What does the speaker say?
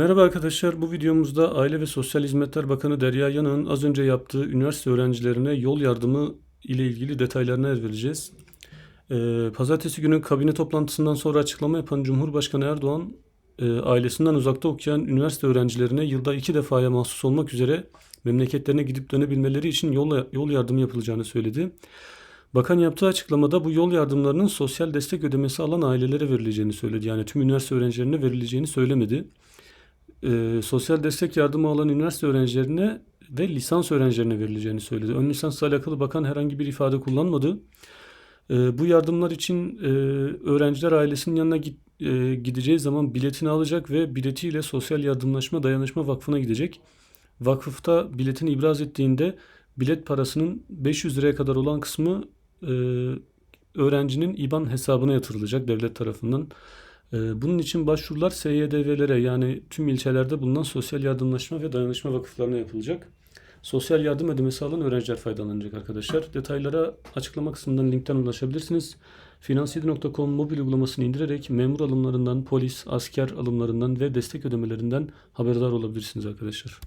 Merhaba arkadaşlar. Bu videomuzda Aile ve Sosyal Hizmetler Bakanı Derya Yanık'ın az önce yaptığı üniversite öğrencilerine yol yardımı ile ilgili detaylarına yer vereceğiz. Ee, Pazartesi günü kabine toplantısından sonra açıklama yapan Cumhurbaşkanı Erdoğan, e, ailesinden uzakta okuyan üniversite öğrencilerine yılda iki defaya mahsus olmak üzere memleketlerine gidip dönebilmeleri için yol, yol yardımı yapılacağını söyledi. Bakan yaptığı açıklamada bu yol yardımlarının sosyal destek ödemesi alan ailelere verileceğini söyledi. Yani tüm üniversite öğrencilerine verileceğini söylemedi e, sosyal destek yardımı alan üniversite öğrencilerine ve lisans öğrencilerine verileceğini söyledi. Ön lisansla alakalı bakan herhangi bir ifade kullanmadı. E, bu yardımlar için e, öğrenciler ailesinin yanına git, e, gideceği zaman biletini alacak ve biletiyle Sosyal Yardımlaşma Dayanışma Vakfı'na gidecek. Vakıfta biletini ibraz ettiğinde bilet parasının 500 liraya kadar olan kısmı e, öğrencinin IBAN hesabına yatırılacak devlet tarafından. Ee, Bunun için başvurular SYDV'lere yani tüm ilçelerde bulunan sosyal yardımlaşma ve dayanışma vakıflarına yapılacak. Sosyal yardım ödemesi alan öğrenciler faydalanacak arkadaşlar. Detaylara açıklama kısmından linkten ulaşabilirsiniz. Finansiyedi.com mobil uygulamasını indirerek memur alımlarından, polis, asker alımlarından ve destek ödemelerinden haberdar olabilirsiniz arkadaşlar.